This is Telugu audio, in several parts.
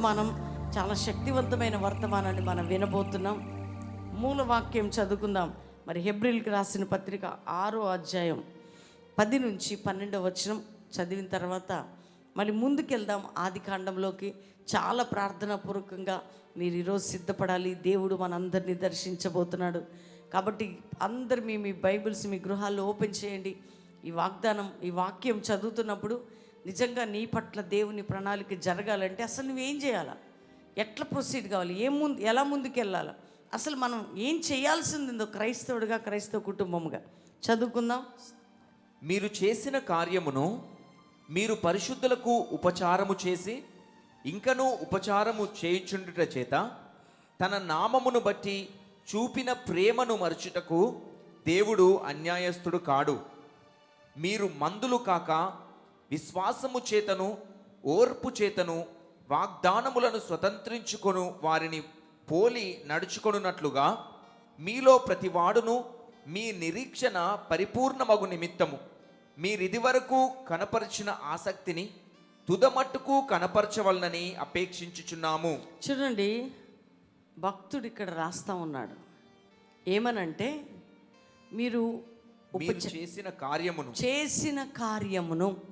వర్తమానం చాలా శక్తివంతమైన వర్తమానాన్ని మనం వినబోతున్నాం. మూల వాక్యం చదువుకుందాం. మరి హెబ్రిల్కి రాసిన పత్రిక ఆరో అధ్యాయం పది నుంచి పన్నెండవ వచనం చదివిన తర్వాత మరి ముందుకెళ్దాం ఆది కాండంలోకి. చాలా ప్రార్థనాపూర్వకంగా మీరు ఈరోజు సిద్ధపడాలి. దేవుడు మనందరినీ దర్శించబోతున్నాడు. కాబట్టి అందరు మీ మీ బైబిల్స్ మీ గృహాల్లో ఓపెన్ చేయండి. ఈ వాగ్దానం ఈ వాక్యం చదువుతున్నప్పుడు నిజంగా నీ పట్ల దేవుని ప్రణాళిక జరగాలంటే అసలు నువ్వేం చేయాలా? ఎట్లా ప్రొసీడ్ కావాలి? ఏం ముందు ఎలా ముందుకెళ్ళాలా? అసలు మనం ఏం చేయాల్సిందో క్రైస్తవుడిగా క్రైస్తవ కుటుంబముగా? చదువుకుందాం. మీరు చేసిన కార్యమును మీరు పరిశుద్ధులకు ఉపచారము చేసి ఇంకనూ ఉపచారము చేయుచుండుట చేత తన నామమును బట్టి చూపిన ప్రేమను మరచుటకు దేవుడు అన్యాయస్థుడు కాడు. మీరు మందులు కాక విశ్వాసము చేతను ఓర్పు చేతను వాగ్దానములను స్వతంత్రించుకొను వారిని పోలి నడుచుకొనున్నట్లుగా మీలో ప్రతివాడును మీ నిరీక్షణ పరిపూర్ణమగు నిమిత్తము. మీరిదివరకు కనపరిచిన ఆసక్తిని తుదమట్టుకు కనపరచవలనని అపేక్షించుచున్నాము. చూడండి భక్తుడు ఇక్కడ రాస్తా ఉన్నాడు. ఏమనంటే మీరు చేసిన కార్యమును చేసిన కార్యమును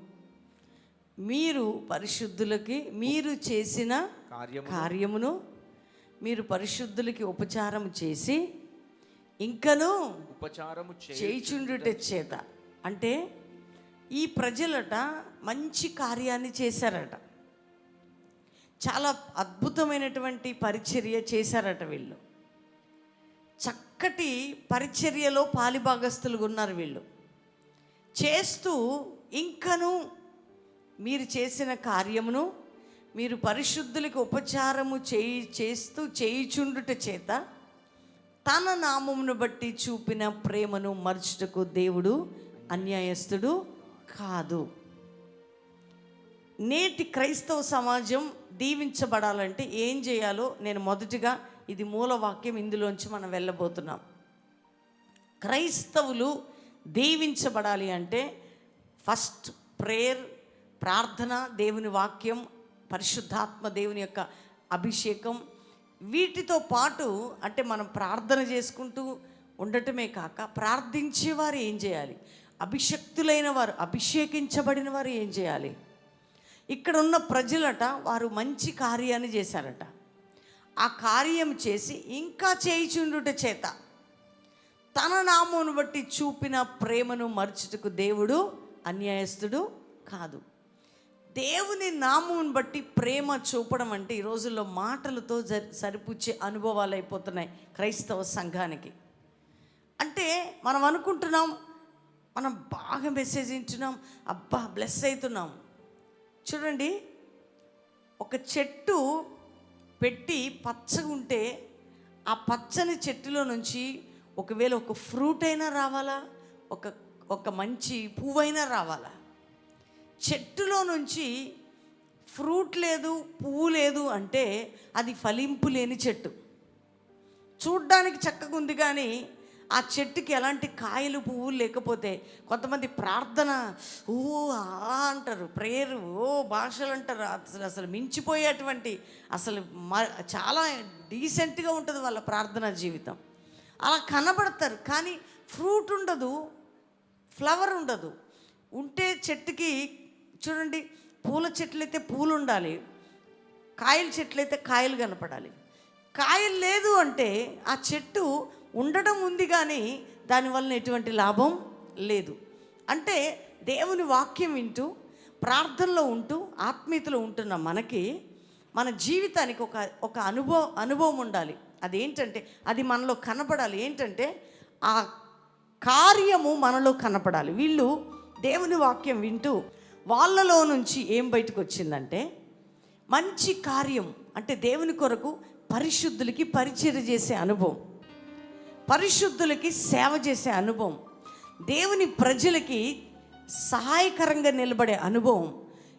మీరు పరిశుద్ధులకి మీరు చేసిన కార్యము కార్యమును మీరు పరిశుద్ధులకి ఉపచారం చేసి ఇంకను ఉపచారము చేయిచుండుట చేత. అంటే ఈ ప్రజలట మంచి కార్యాన్ని చేశారట. చాలా అద్భుతమైనటువంటి పరిచర్య చేశారట వీళ్ళు. చక్కటి పరిచర్యలో పాలిభాగస్తులుగా ఉన్నారు వీళ్ళు. చేస్తూ ఇంకను మీరు చేసిన కార్యమును మీరు పరిశుద్ధులకు ఉపచారము చేయి చేస్తూ చేయుచుండుట చేత తన నామమును బట్టి చూపిన ప్రేమను మరచుటకు దేవుడు అన్యాయస్తుడు కాదు. నేటి క్రైస్తవ సమాజం దీవించబడాలంటే ఏం చేయాలో నేను మొదటిగా ఇది మూలవాక్యం ఇందులోంచి మనం వెళ్ళబోతున్నాం. క్రైస్తవులు దీవించబడాలి అంటే ఫస్ట్ ప్రేయర్ ప్రార్థన దేవుని వాక్యం పరిశుద్ధాత్మ దేవుని యొక్క అభిషేకం వీటితో పాటు అంటే మనం ప్రార్థన చేసుకుంటూ ఉండటమే కాక ప్రార్థించేవారు ఏం చేయాలి? అభిషక్తులైన వారు అభిషేకించబడిన వారు ఏం చేయాలి? ఇక్కడ ఉన్న ప్రజలట వారు మంచి కార్యాన్ని చేశారట. ఆ కార్యం చేసి ఇంకా చేయిచుండుట చేత తన నామమును బట్టి చూపిన ప్రేమను మర్చుటకు దేవుడు అన్యాయస్తుడు కాదు. దేవుని నామం బట్టి ప్రేమ చూపడం అంటే ఈ రోజుల్లో మాటలతో జరి సరిపుచ్చే అనుభవాలు అయిపోతున్నాయి క్రైస్తవ సంఘానికి. అంటే మనం అనుకుంటున్నాం మనం బాగా మెసేజ్ ఇచ్చినాం అబ్బా బ్లెస్ అవుతున్నాం. చూడండి ఒక చెట్టు పెట్టి పచ్చగా ఉంటే ఆ పచ్చని చెట్టులో నుంచి ఒకవేళ ఒక ఫ్రూట్ అయినా రావాలా? ఒక ఒక మంచి పువ్వైనా రావాలా? చెట్టులో నుంచి ఫ్రూట్ లేదు పువ్వు లేదు అంటే అది ఫలింపు లేని చెట్టు. చూడ్డానికి చక్కగా ఉంది కానీ ఆ చెట్టుకి ఎలాంటి కాయలు పువ్వులు లేకపోతే కొంతమంది ప్రార్థన ఓ ఆ అంటారు. ప్రేయర్ ఓ భాషలు అంటారు. అసలు అసలు మించిపోయేటువంటి అసలు మ చాలా డీసెంట్గా ఉంటుంది వాళ్ళ ప్రార్థనా జీవితం. అలా కనబడతారు కానీ ఫ్రూట్ ఉండదు ఫ్లవర్ ఉండదు. ఉంటే చెట్టుకి చూడండి పూల చెట్లు అయితే పూలు ఉండాలి కాయల చెట్లు అయితే కాయలు కనపడాలి. కాయలు లేదు అంటే ఆ చెట్టు ఉండడం ఉంది కానీ దానివల్ల ఎటువంటి లాభం లేదు. అంటే దేవుని వాక్యం వింటూ ప్రార్థనలో ఉంటూ ఆత్మీయతలో ఉంటున్న మనకి మన జీవితానికి ఒక ఒక అనుభవం అనుభవం ఉండాలి. అదేంటంటే అది మనలో కనపడాలి. ఏంటంటే ఆ కార్యము మనలో కనపడాలి. వీళ్ళు దేవుని వాక్యం వింటూ వాళ్ళలో నుంచి ఏం బయటకు వచ్చిందంటే మంచి కార్యం అంటే దేవుని కొరకు పరిశుద్ధులకి పరిచయం చేసే అనుభవం. పరిశుద్ధులకి సేవ చేసే అనుభవం. దేవుని ప్రజలకి సహాయకరంగా నిలబడే అనుభవం.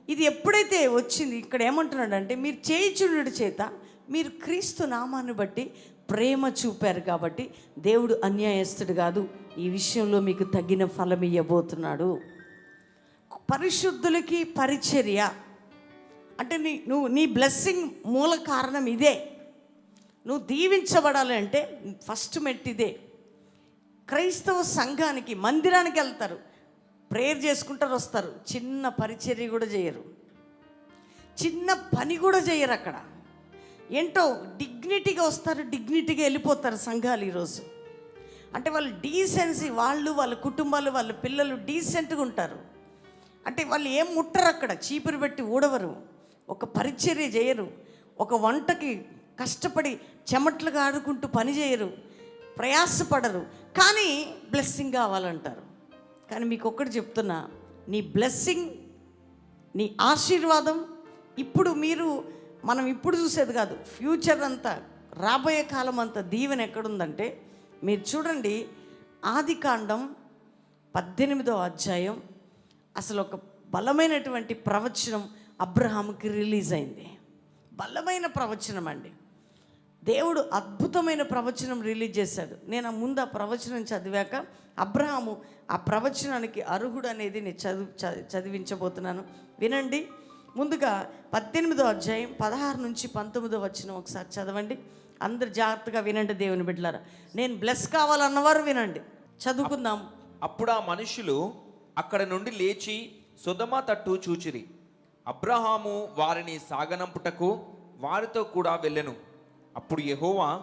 ఇది ఎప్పుడైతే వచ్చింది ఇక్కడ ఏమంటున్నాడంటే మీరు చేయిచుండు చేత మీరు క్రీస్తు నామాన్ని బట్టి ప్రేమ చూపారు కాబట్టి దేవుడు అన్యాయస్తుడు కాదు. ఈ విషయంలో మీకు తగిన ఫలం ఇవ్వబోతున్నాడు పరిశుద్ధులకి పరిచర్య. అంటే నీ నువ్వు నీ బ్లెస్సింగ్ మూల కారణం ఇదే. నువ్వు దీవించబడాలి అంటే ఫస్ట్ మెట్టిదే క్రైస్తవ సంఘానికి మందిరానికి వెళ్తారు. ప్రేయర్ చేసుకుంటారు వస్తారు. చిన్న పరిచర్య కూడా చేయరు. చిన్న పని కూడా చేయరు అక్కడ. ఏంటో డిగ్నిటీగా వస్తారు డిగ్నిటీగా వెళ్ళిపోతారు సంఘాలు ఈరోజు. అంటే వాళ్ళు డీసెన్సీ వాళ్ళు వాళ్ళ కుటుంబాలు వాళ్ళ పిల్లలు డీసెంట్గా ఉంటారు. అంటే వాళ్ళు ఏం ముట్టరు అక్కడ చీపురు పెట్టి ఊడవరు. ఒక పరిచర్య చేయరు. ఒక వంటకి కష్టపడి చెమట్లుగా ఆడుకుంటూ పని చేయరు. ప్రయాసపడరు. కానీ బ్లెస్సింగ్ కావాలంటారు. కానీ మీకు ఒక్కటి చెప్తున్నా నీ బ్లెస్సింగ్ నీ ఆశీర్వాదం ఇప్పుడు మీరు మనం ఇప్పుడు చూసేది కాదు ఫ్యూచర్ అంతా రాబోయే కాలం అంతా దీవెన ఎక్కడుందంటే మీరు చూడండి ఆది కాండం పద్దెనిమిదో అధ్యాయం అసలు ఒక బలమైనటువంటి ప్రవచనం అబ్రహాముకి రిలీజ్ అయింది. బలమైన ప్రవచనం అండి దేవుడు అద్భుతమైన ప్రవచనం రిలీజ్ చేశాడు. నేను ఆ ముందు ఆ ప్రవచనం చదివాక అబ్రహాము ఆ ప్రవచనానికి అర్హుడు అనేది నేను చదువు చ- చదివించబోతున్నాను. వినండి. ముందుగా పద్దెనిమిదో అధ్యాయం పదహారు నుంచి పంతొమ్మిదో వచ్చిన ఒకసారి చదవండి. అందరు జాగ్రత్తగా వినండి దేవుని బిడ్డలారా. నేను బ్లెస్ కావాలన్నవారు వినండి. చదువుకుందాం. అప్పుడు ఆ మనుషులు అక్కడ నుండి లేచి సుధమ తట్టు చూచిరి. అబ్రహాము వారిని సాగనంపుటకు వారితో కూడా వెళ్ళెను. అప్పుడు యెహోవా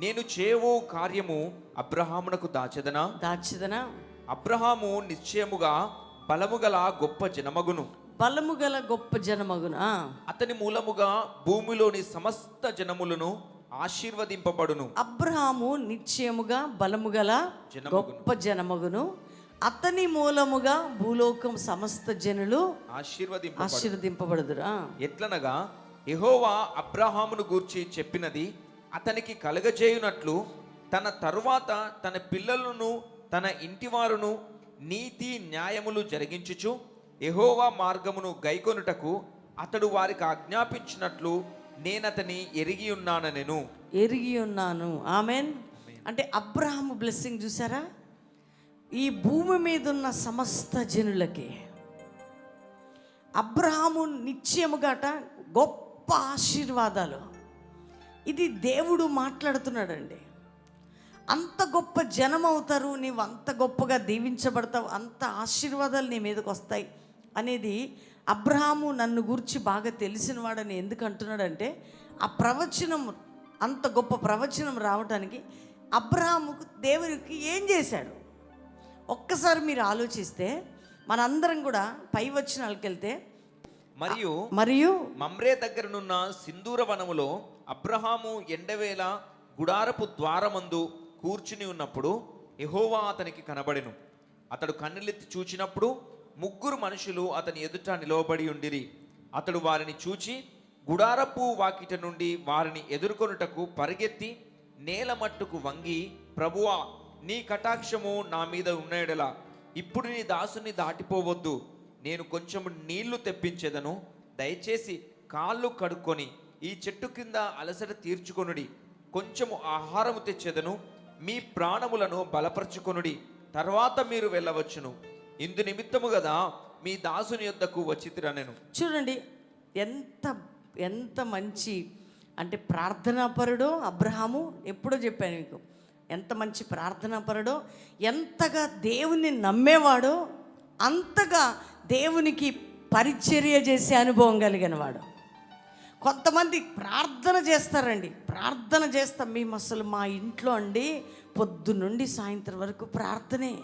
నేను చేయవో కార్యము అబ్రహామునకు దాచెదనా? దాచిదనా? అబ్రహాము నిశ్చయముగా బలముగల గొప్ప జనమగును. బలము గల గొప్ప జనమగునా? అతని మూలముగా భూమిలోని సమస్త జనములను ఆశీర్వదింపబడును. అబ్రహాము నిశ్చయముగా బలము గల. గొప్ప జనమగును. అతని మూలముగా భూలోకం సమస్త జనులు ఆశీర్వదింపబడు ఆశీర్వదింపబడుదురా. ఎట్లనగా యెహోవా అబ్రహామును గూర్చి చెప్పినది అతనికి కలగజేయునట్లు తన తరువాత తన పిల్లలను తన ఇంటివారును నీతి న్యాయములు జరిగించుచు యెహోవా మార్గమును గైకొనుటకు అతడు వారికి ఆజ్ఞాపించినట్లు నేనతని ఎరిగి ఉన్నానెను ఎరిగి ఉన్నాను. ఆమెన్. అంటే అబ్రహాము బ్లెస్సింగ్ చూసారా ఈ భూమి మీద ఉన్న సమస్త జనులకి అబ్రహాము నిశ్చయముగాట గొప్ప ఆశీర్వాదాలు. ఇది దేవుడు మాట్లాడుతున్నాడండి. అంత గొప్ప జనం అవుతారు నీవు అంత గొప్పగా దీవించబడతావు అంత ఆశీర్వాదాలు నీ మీదకి వస్తాయి అనేది అబ్రహాము నన్ను గురించి బాగా తెలిసినవాడని ఎందుకు అంటున్నాడంటే ఆ ప్రవచనం అంత గొప్ప ప్రవచనం రావడానికి అబ్రహాముకు దేవునికి ఏం చేశాడు? ఒక్కసారి మీరు ఆలోచిస్తే మనందరం కూడా పై వచ్చినాలకు వెళ్తే మరియు మరియు మమ్రే దగ్గరనున్న సింధూర వనములో అబ్రహాము ఎండవేళ గుడారపు ద్వారమందు కూర్చుని ఉన్నప్పుడు యెహోవా అతనికి కనబడెను. అతడు కన్నులెత్తి చూచినప్పుడు ముగ్గురు మనుషులు అతని ఎదుట నిలవబడి ఉండిరి. అతడు వారిని చూచి గుడారపు వాకిట నుండి వారిని ఎదుర్కొనుటకు పరిగెత్తి నేల మట్టుకు వంగి ప్రభువా నీ కటాక్షము నా మీద ఉన్నయడలా. ఇప్పుడు నీ దాసుని దాటిపోవద్దు. నేను కొంచెం నీళ్ళు తెప్పించేదను. దయచేసి కాళ్ళు కడుక్కొని ఈ చెట్టు కింద అలసట తీర్చుకొనుడి. కొంచెము ఆహారము తెచ్చేదను. మీ ప్రాణములను బలపరచుకొనుడి. తర్వాత మీరు వెళ్ళవచ్చును. ఇందు నిమిత్తము కదా మీ దాసుని యొద్దకు వచ్చి నేను చూడండి ఎంత ఎంత మంచి అంటే ప్రార్థనాపరుడో అబ్రహాము ఎప్పుడో చెప్పాను మీకు. ఎంత మంచి ప్రార్థనాపరుడో ఎంతగా దేవుని నమ్మేవాడో అంతగా దేవునికి పరిచర్య చేసే అనుభవం కలిగిన వాడు. కొంతమంది ప్రార్థన చేస్తారండి. ప్రార్థన చేస్తాం మేము అసలు మా ఇంట్లో అండి పొద్దునుండి సాయంత్రం వరకు ప్రార్థనే.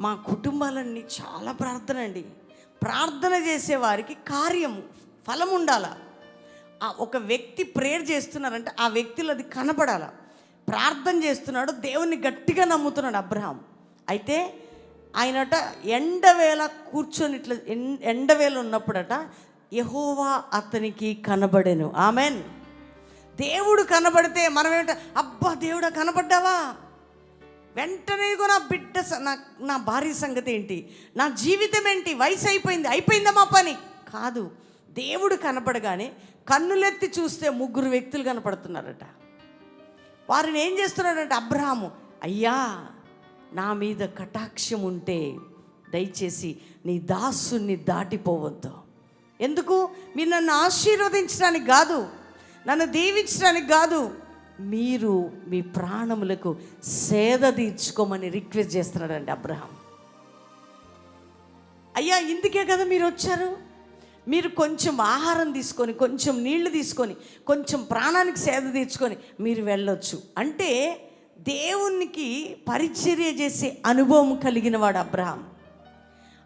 మా కుటుంబాలన్నీ చాలా ప్రార్థన అండి. ప్రార్థన చేసేవారికి కార్యము ఫలం ఉండాల ఒక వ్యక్తి ప్రేయర్ చేస్తున్నారంటే ఆ వ్యక్తులు అది కనపడాలా ప్రార్థన చేస్తున్నాడు దేవుణ్ణి గట్టిగా నమ్ముతున్నాడు అబ్రహాం అయితే ఆయనట ఎండవేళ కూర్చొని ఇట్లా ఎండవేళ ఉన్నప్పుడట యహోవా అతనికి కనబడెను. ఆమెన్. దేవుడు కనబడితే మనం ఏమిట అబ్బా దేవుడా కనబడ్డావా? వెంటనే నా బిడ్డ స- నా నా భార్య సంగతి ఏంటి? నా జీవితం ఏంటి? వయసు అయిపోయింది అయిపోయిందా మా పని? కాదు దేవుడు కనపడగానే కన్నులెత్తి చూస్తే ముగ్గురు వ్యక్తులు కనపడుతున్నారట. వారిని ఏం చేస్తున్నాడంటే అబ్రహాము అయ్యా నా మీద కటాక్షం ఉంటే దయచేసి నీ దాసుని దాటిపోవద్దు. ఎందుకు? మీరు నన్ను ఆశీర్వదించడానికి కాదు నన్ను దీవించడానికి కాదు మీరు మీ ప్రాణములకు సేద తీర్చుకోమని రిక్వెస్ట్ చేస్తున్నాడండి అబ్రహాం. అయ్యా ఇందుకే కదా మీరు వచ్చారు? మీరు కొంచెం ఆహారం తీసుకొని కొంచెం నీళ్ళు తీసుకొని కొంచెం ప్రాణానికి సేద తీర్చుకొని మీరు వెళ్ళొచ్చు. అంటే దేవునికి పరిచర్య చేసే అనుభవం కలిగిన వాడు అబ్రహాం.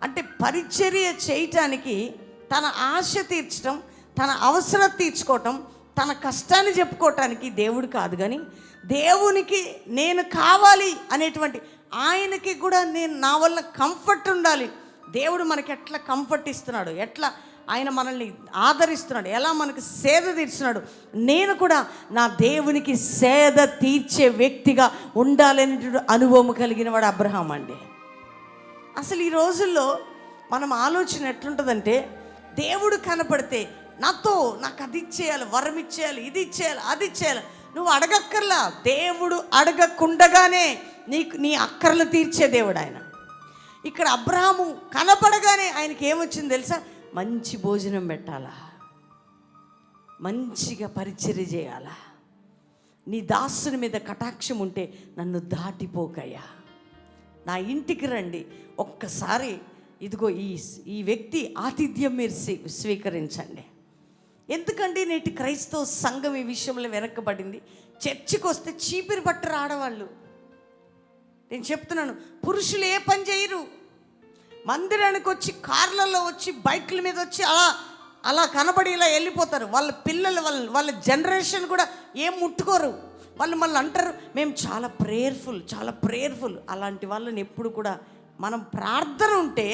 అంటే పరిచర్య చేయటానికి తన ఆశ తీర్చడం తన అవసరం తీర్చుకోవటం తన కష్టాన్ని చెప్పుకోవటానికి దేవుడు కాదు కానీ దేవునికి నేను కావాలి అనేటువంటి ఆయనకి కూడా నేను నా వల్ల కంఫర్ట్ ఉండాలి. దేవుడు మనకి ఎట్లా కంఫర్ట్ ఇస్తున్నాడు? ఎట్లా ఆయన మనల్ని ఆదరిస్తున్నాడు. ఎలా మనకి సేద తీర్చున్నాడు నేను కూడా నా దేవునికి సేద తీర్చే వ్యక్తిగా ఉండాలనేటువంటి అనుభవం కలిగిన వాడు అబ్రహాం అండి. అసలు ఈ రోజుల్లో మనం ఆలోచన ఎట్లుంటుందంటే దేవుడు కనపడితే నాతో నాకు అది ఇచ్చేయాలి వరం ఇచ్చేయాలి ఇది ఇచ్చేయాలి అది ఇచ్చేయాలి. నువ్వు అడగక్కర్లా. దేవుడు అడగకుండగానే నీకు నీ అక్కర్లు తీర్చే దేవుడు ఆయన. ఇక్కడ అబ్రహాము కనపడగానే ఆయనకి ఏమొచ్చింది తెలుసా? మంచి భోజనం పెట్టాలా? మంచిగా పరిచర్య చేయాలా? నీ దాసుని మీద కటాక్షం ఉంటే నన్ను దాటిపోకయ్యా. నా ఇంటికి రండి. ఒక్కసారి ఇదిగో ఈ ఈ వ్యక్తి ఆతిథ్యం మీరు స్వీ- స్వీకరించండి. ఎందుకండి నేటి క్రైస్తవ సంఘం ఈ విషయంలో వెనక్కబడింది చర్చికి వస్తే చీపిరి పట్టరు ఆడవాళ్ళు. నేను చెప్తున్నాను పురుషులు ఏ పని చేయరు. మందిరానికి వచ్చి కార్లలో వచ్చి బైక్ల మీద వచ్చి అలా అలా కనబడి ఇలా వెళ్ళిపోతారు. వాళ్ళ పిల్లలు వాళ్ళ వాళ్ళ జనరేషన్ కూడా ఏం ముట్టుకోరు. వాళ్ళు మళ్ళీ అంటారు మేము చాలా ప్రేయర్ఫుల్ చాలా ప్రేయర్ఫుల్ అలాంటి వాళ్ళని ఎప్పుడు కూడా మనం ప్రార్థన ఉంటే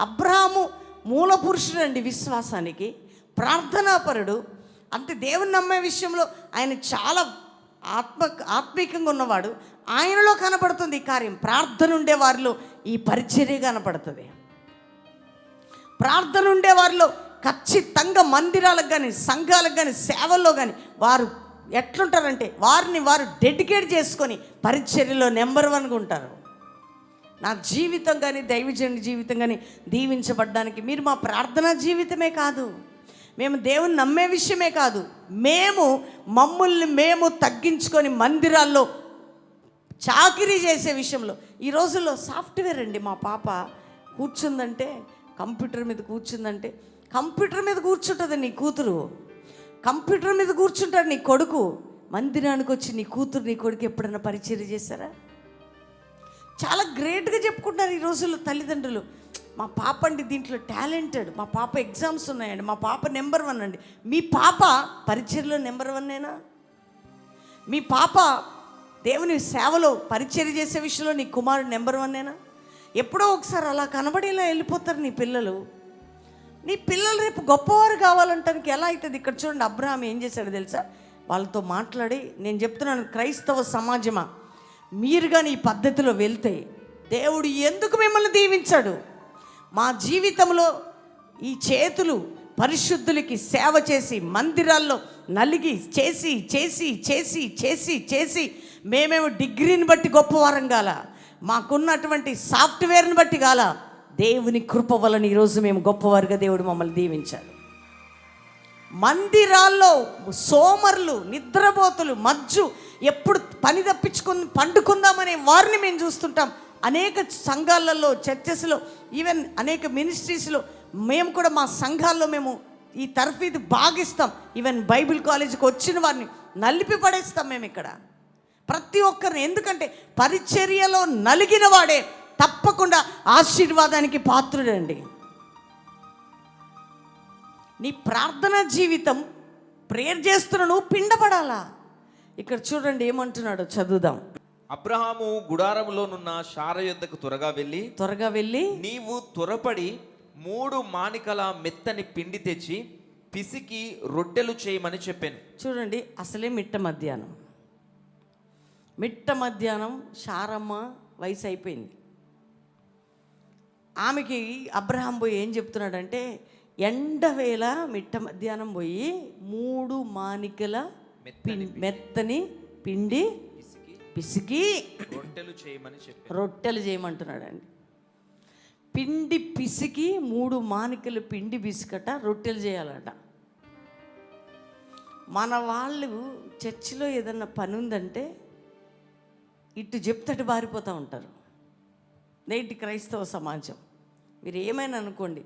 అబ్రహాము మూల పురుషుడు అండి విశ్వాసానికి ప్రార్థనాపరుడు. అంటే దేవుని నమ్మే విషయంలో ఆయన చాలా ఆత్మ ఆత్మీకంగా ఉన్నవాడు. ఆయనలో కనపడుతుంది ఈ కార్యం. ప్రార్థన ఉండే వారిలో ఈ పరిచర్య కనపడుతుంది. ప్రార్థన ఉండే వారిలో ఖచ్చితంగా మందిరాలకు కానీ సంఘాలకు కానీ సేవల్లో కానీ వారు ఎట్లుంటారంటే వారిని వారు డెడికేట్ చేసుకొని పరిచర్యలో నెంబర్ వన్గా ఉంటారు. నా జీవితం కానీ దైవజనుడి జీవితం కానీ దీవించబడ్డానికి మీరు మా ప్రార్థనా జీవితమే కాదు. మేము దేవుని నమ్మే విషయమే కాదు. మేము మమ్మల్ని మేము తగ్గించుకొని మందిరాల్లో చాకరీ చేసే విషయంలో. ఈ రోజుల్లో సాఫ్ట్వేర్ అండి మా పాప కూర్చుందంటే కంప్యూటర్ మీద కూర్చుందంటే కంప్యూటర్ మీద కూర్చుంటుంది నీ కూతురు. కంప్యూటర్ మీద కూర్చుంటాడు నీ కొడుకు. మందిరానికి వచ్చి నీ కూతురు నీ కొడుకు ఎప్పుడైనా పరిచయం చేశారా? చాలా గ్రేట్గా చెప్పుకుంటున్నారు ఈ రోజుల్లో తల్లిదండ్రులు. మా పాప అండి దీంట్లో టాలెంటెడ్. మా పాప ఎగ్జామ్స్ ఉన్నాయండి. మా పాప నెంబర్ వన్ అండి. మీ పాప పరిచయలో నెంబర్ వన్నేనా మీ పాప దేవుని సేవలో పరిచర్య చేసే విషయంలో నీ కుమారుడు నెంబర్ వన్నేనా ఎప్పుడో ఒకసారి అలా కనబడేలా వెళ్ళిపోతారు నీ పిల్లలు. నీ పిల్లలు రేపు గొప్పవారు కావాలంటానికి ఎలా అవుతుంది? ఇక్కడ చూడండి అబ్రహాం ఏం చేశాడు తెలుసా? వాళ్ళతో మాట్లాడి నేను చెప్తున్నాను క్రైస్తవ సమాజమా మీరు కానీ ఈ పద్ధతిలో వెళ్తే దేవుడు ఎందుకు మిమ్మల్ని దీవించాడు? మా జీవితంలో ఈ చేతులు పరిశుద్ధులకి సేవ చేసి మందిరాల్లో నలిగి చేసి చేసి చేసి చేసి చేసి మేమేమో డిగ్రీని బట్టి గొప్పవారం కాల మాకున్నటువంటి సాఫ్ట్వేర్ని బట్టి కాల దేవుని కృప వలన ఈరోజు మేము గొప్పవారుగా దేవుడు మమ్మల్ని దీవించాడు. మందిరాల్లో సోమర్లు నిద్రపోతులు మజ్జు ఎప్పుడు పని తప్పించుకుని పండుకుందామనే వారిని మేము చూస్తుంటాం. అనేక సంఘాలలో చర్చెస్లో ఈవెన్ అనేక మినిస్ట్రీస్లో మేము కూడా మా సంఘాల్లో మేము ఈ తర్ఫీదు బాగిస్తాం. ఈవెన్ బైబిల్ కాలేజీకి వచ్చిన వారిని నలిపి పడేస్తాం మేము ఇక్కడ ప్రతి ఒక్కరిని. ఎందుకంటే పరిచర్యలో నలిగిన వాడే తప్పకుండా ఆశీర్వాదానికి పాత్రుడండి. నీ ప్రార్థన జీవితం ప్రేయర్ చేస్తున్న నువ్వు పిండపడాలా? ఇక్కడ చూడండి ఏమంటున్నాడు చదువుదాం. అబ్రహాము గుడారములోనున్న శార యొద్దకు త్వరగా వెళ్ళి త్వరగా వెళ్ళి నీవు త్వరపడి మూడు మానికల మెత్తని పిండి తెచ్చి పిసికి రొట్టెలు చేయమని చెప్పాను. చూడండి అసలే మిట్ట మధ్యాహ్నం. మిట్ట మధ్యాహ్నం శారమ్మ వయసు అయిపోయింది. ఆమెకి అబ్రహాం పోయి ఏం చెప్తున్నాడంటే ఎండవేళ మిట్ట మధ్యాహ్నం పోయి మూడు మానికల మెత్తని పిండి. పిసికి. రొట్టెలు చేయమని రొట్టెలు చేయమంటున్నాడండి. పిండి పిసికి మూడు మానికలు పిండి పిసికట రొట్టెలు చేయాలట. మన వాళ్ళు చర్చిలో ఏదన్నా పని ఉందంటే ఇటు చెప్తటి బారిపోతూ ఉంటారు. నేటి క్రైస్తవ సమాజం. మీరు ఏమైనా అనుకోండి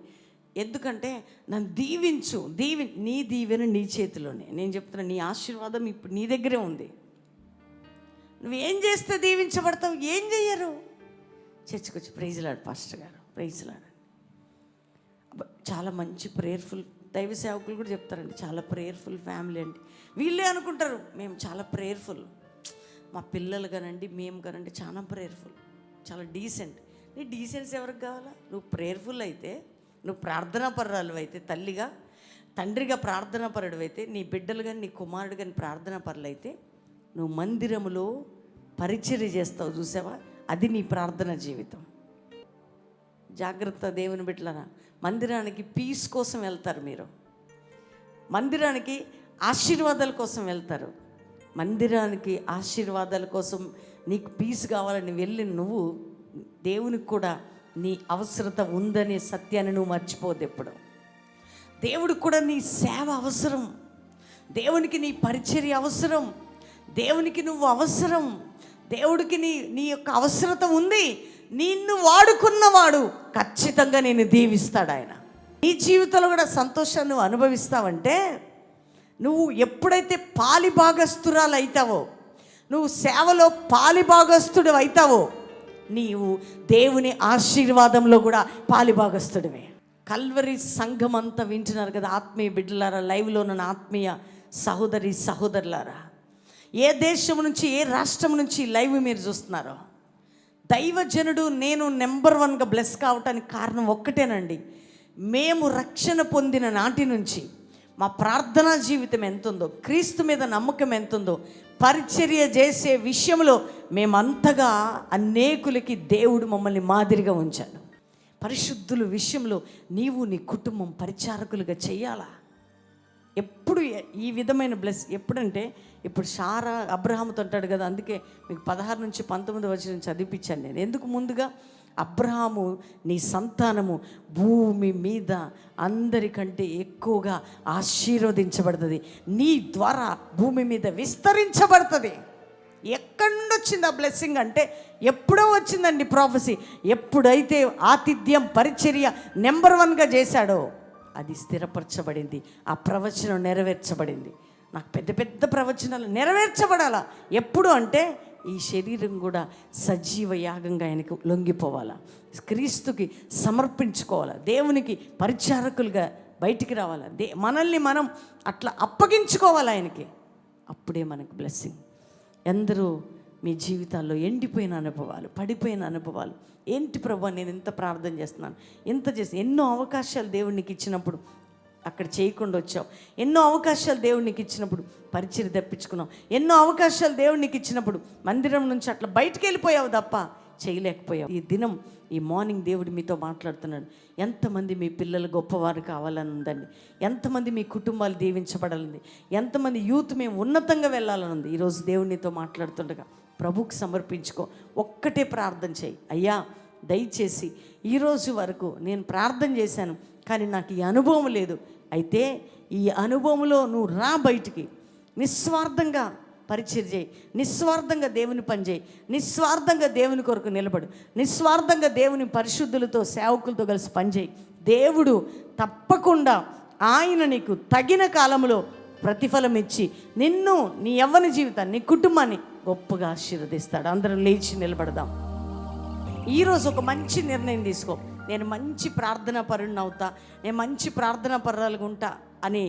ఎందుకంటే నన్ను దీవించు దీవి నీ దీవెన నీ చేతిలోనే. నేను చెప్తున్నా నీ ఆశీర్వాదం ఇప్పుడు నీ దగ్గరే ఉంది. నువ్వేం చేస్తే దీవించబడతావు? ఏం చెయ్యరు? చర్చకొచ్చి ప్రైజ్లాడు పాస్టర్ గారు ప్రైజ్లాడు చాలా మంచి ప్రేయర్ఫుల్ దైవ సేవకులు కూడా చెప్తారండి చాలా ప్రేయర్ఫుల్ ఫ్యామిలీ అండి. వీళ్ళే అనుకుంటారు మేము చాలా ప్రేయర్ఫుల్. మా పిల్లలు కానండి మేము కానండి చాలా ప్రేయర్ఫుల్ చాలా డీసెంట్ నీ డీసెన్స్ ఎవరికి కావాలా? నువ్వు ప్రేయర్ఫుల్ అయితే నువ్వు ప్రార్థనా పర్రాలు అయితే తల్లిగా తండ్రిగా ప్రార్థనా పరుడు అయితే నీ బిడ్డలు కానీ నీ కుమారుడు కానీ ప్రార్థనా పరులు అయితే నువ్వు మందిరములో పరిచర్య చేస్తావు చూసావా? అది నీ ప్రార్థన జీవితం. జాగ్రత్త దేవుని బిడ్డలరా మందిరానికి పీస్ కోసం వెళ్తారు మీరు. మందిరానికి ఆశీర్వాదాల కోసం వెళ్తారు. మందిరానికి ఆశీర్వాదాల కోసం నీకు పీస్ కావాలని వెళ్ళి నువ్వు దేవునికి కూడా నీ అవసరత ఉందనే సత్యాన్ని నువ్వు మర్చిపోద్ది ఎప్పుడు. దేవుడికి కూడా నీ సేవ అవసరం. దేవునికి నీ పరిచర్య అవసరం. దేవునికి నువ్వు అవసరం. దేవుడికి నీ నీ యొక్క అవసరత ఉంది. నిన్ను వాడుకున్నవాడు ఖచ్చితంగా నేను దీవిస్తాడు ఆయన. నీ జీవితంలో కూడా సంతోషాన్ని నువ్వు అనుభవిస్తావంటే నువ్వు ఎప్పుడైతే పాలిభాగస్తురాలు అవుతావో నువ్వు సేవలో పాలిభాగస్తుడు అవుతావో నీవు దేవుని ఆశీర్వాదంలో కూడా పాలిభాగస్తుడిమే కల్వరి సంఘం అంతా వింటున్నారు కదా ఆత్మీయ బిడ్డలారా లైవ్లో ఉన్న ఆత్మీయ సహోదరి సహోదరులారా. ఏ దేశం నుంచి ఏ రాష్ట్రం నుంచి లైవ్ మీరు చూస్తున్నారో. దైవజనుడు నేను నెంబర్ వన్గా బ్లెస్ కావటానికి కారణం ఒక్కటేనండి. మేము రక్షణ పొందిన నాటి నుంచి మా ప్రార్థనా జీవితం ఎంతుందో క్రీస్తు మీద నమ్మకం ఎంతుందో పరిచర్య చేసే విషయంలో మేమంతగా అనేకులకి దేవుడు మమ్మల్ని మాదిరిగా ఉంచాడు. పరిశుద్ధుల విషయంలో నీవు నీ కుటుంబం పరిచారకులుగా చేయాలా? ఎప్పుడు ఈ విధమైన బ్లెస్ ఎప్పుడంటే ఇప్పుడు షారా అబ్రహాముతో అంటాడు కదా అందుకే మీకు పదహారు నుంచి పంతొమ్మిది వచ్చిన చదివిపించాను నేను. ఎందుకు ముందుగా? అబ్రహాము నీ సంతానము భూమి మీద అందరికంటే ఎక్కువగా ఆశీర్వదించబడుతుంది. నీ ద్వారా భూమి మీద విస్తరించబడుతుంది. ఎక్కడి నుండి వచ్చింది ఆ బ్లెస్సింగ్ అంటే ఎప్పుడో వచ్చిందండి ప్రాఫెసీ ఎప్పుడైతే ఆతిథ్యం పరిచర్య నెంబర్ వన్గా చేశాడో అది స్థిరపరచబడింది. ఆ ప్రవచనం నెరవేర్చబడింది. నాకు పెద్ద పెద్ద ప్రవచనాలు నెరవేర్చబడాలా? ఎప్పుడు అంటే ఈ శరీరం కూడా సజీవ యాగంగా ఆయనకు లొంగిపోవాలా. క్రీస్తుకి సమర్పించుకోవాలా. దేవునికి పరిచారకులుగా బయటికి రావాలా. దే మనల్ని మనం అట్లా అప్పగించుకోవాలి ఆయనకి. అప్పుడే మనకు బ్లెస్సింగ్. ఎందరూ మీ జీవితాల్లో ఎండిపోయిన అనుభవాలు పడిపోయిన అనుభవాలు. ఏంటి ప్రభు నేను ఇంత ప్రార్థన చేస్తున్నాను ఇంత చేసి ఎన్నో అవకాశాలు దేవునికి ఇచ్చినప్పుడు అక్కడ చేయకుండా వచ్చావు. ఎన్నో అవకాశాలు దేవునికి ఇచ్చినప్పుడు పరిచయం తెప్పించుకున్నావు. ఎన్నో అవకాశాలు దేవునికి ఇచ్చినప్పుడు మందిరం నుంచి అట్లా బయటికి వెళ్ళిపోయావు తప్ప చేయలేకపోయావు. ఈ దినం ఈ మార్నింగ్ దేవుడు మీతో మాట్లాడుతున్నాడు. ఎంతమంది మీ పిల్లలు గొప్పవారు కావాలని ఉందండి. ఎంతమంది మీ కుటుంబాలు దీవించబడాలని ఎంతమంది యూత్ మేము ఉన్నతంగా వెళ్ళాలని ఉంది. ఈరోజు దేవుడినితో మాట్లాడుతుండగా ప్రభుకు సమర్పించుకో. ఒక్కటే ప్రార్థన చేయి. అయ్యా దయచేసి ఈరోజు వరకు నేను ప్రార్థన చేశాను కానీ నాకు ఈ అనుభవం లేదు. అయితే ఈ అనుభవంలో నువ్వు రా బయటికి. నిస్వార్థంగా పరిచయం చేయి. నిస్వార్థంగా దేవుని పని చేయి. నిస్వార్థంగా దేవుని కొరకు నిలబడు. నిస్వార్థంగా దేవుని పరిశుద్ధులతో సేవకులతో కలిసి పనిచేయి దేవుడు తప్పకుండా ఆయన నీకు తగిన కాలంలో ప్రతిఫలం ఇచ్చి నిన్ను నీ యవ్వన జీవితాన్ని నీ కుటుంబాన్ని గొప్పగా ఆశీర్వదిస్తాడు. అందరం లేచి నిలబడదాం. ఈరోజు ఒక మంచి నిర్ణయం తీసుకో. నేను మంచి ప్రార్థన పరుణ్ణి అవుతా నేను మంచి ప్రార్థన పర్రాలుగా ఉంటా అనే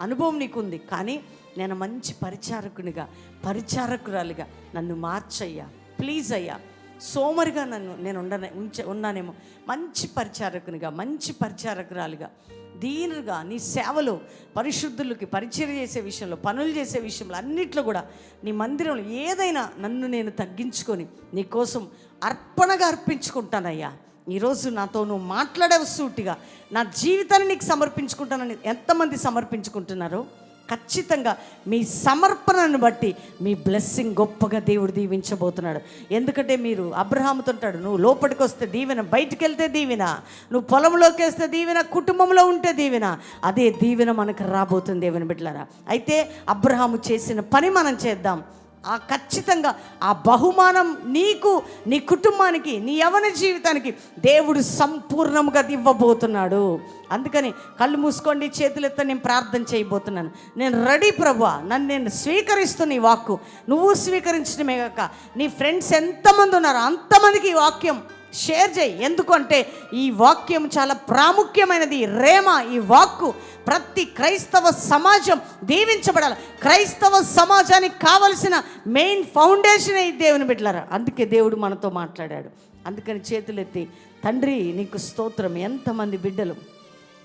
అనుభవం నీకుంది. కానీ నేను మంచి పరిచారకునిగా పరిచారకురాలిగా నన్ను మార్చయ్యా ప్లీజ్ అయ్యా. సోమరిగా నన్ను నేను ఉండనే ఉంచ ఉన్నానేమో. మంచి పరిచారకునిగా మంచి పరిచారకురాలిగా దీనుగా నీ సేవలో పరిశుద్ధులకి పరిచయం చేసే విషయంలో పనులు చేసే విషయంలో అన్నిట్లో కూడా నీ మందిరంలో ఏదైనా నన్ను నేను తగ్గించుకొని నీకోసం అర్పణగా అర్పించుకుంటానయ్యా. ఈరోజు నాతో నువ్వు మాట్లాడేవు సూటిగా నా జీవితాన్ని నీకు సమర్పించుకుంటానని ఎంతమంది సమర్పించుకుంటున్నారో ఖచ్చితంగా మీ సమర్పణను బట్టి మీ బ్లెస్సింగ్ గొప్పగా దేవుడు దీవించబోతున్నాడు. ఎందుకంటే మీరు అబ్రహముతోంటాడు నువ్వు లోపలికి వస్తే దీవెన బయటికి వెళ్తే దీవెన. నువ్వు పొలంలోకి వేస్తే దీవెన కుటుంబంలో ఉంటే దీవెన. అదే దీవెన మనకు రాబోతుంది దేవుని బిడ్డలారా. అయితే అబ్రహాము చేసిన పని మనం చేద్దాం. ఆ ఖచ్చితంగా ఆ బహుమానం నీకు నీ కుటుంబానికి నీ యవన జీవితానికి దేవుడు సంపూర్ణంగా ఇవ్వబోతున్నాడు అందుకని కళ్ళు మూసుకోండి చేతులు నేను ప్రార్థన చేయబోతున్నాను. నేను రెడీ ప్రభా నన్ను నేను స్వీకరిస్తున్న ఈ వాక్కు. నువ్వు స్వీకరించడమే కాక నీ ఫ్రెండ్స్ ఎంతమంది ఉన్నారో అంతమందికి ఈ వాక్యం షేర్ చేయి. ఎందుకంటే ఈ వాక్యం చాలా ప్రాముఖ్యమైనది. రేమ ఈ వాక్కు ప్రతి క్రైస్తవ సమాజం దీవించబడాలి. క్రైస్తవ సమాజానికి కావలసిన మెయిన్ ఫౌండేషన్ ఈ దేవుని బిడ్డలారా. అందుకే దేవుడు మనతో మాట్లాడాడు. అందుకని చేతులెత్తి తండ్రి నీకు స్తోత్రం. ఎంతమంది బిడ్డలు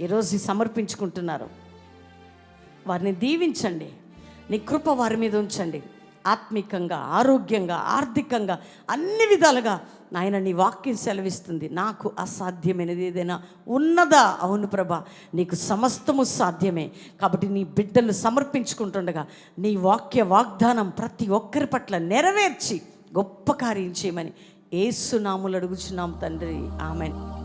ఈరోజు సమర్పించుకుంటున్నారు? వారిని దీవించండి. నీ కృప వారి మీద ఉంచండి. ఆత్మికంగా ఆరోగ్యంగా ఆర్థికంగా అన్ని విధాలుగా నాయన నీ వాక్యం సెలవిస్తుంది. నాకు అసాధ్యమైనది ఏదైనా ఉన్నదా? అవును ప్రభ. నీకు సమస్తము సాధ్యమే. కాబట్టి నీ బిడ్డలు సమర్పించుకుంటుండగా నీ వాక్య వాగ్దానం ప్రతి ఒక్కరి పట్ల నెరవేర్చి గొప్ప కార్యం చేయమని ఏసునాములు అడుగుచున్నాం తండ్రి. ఆమెను.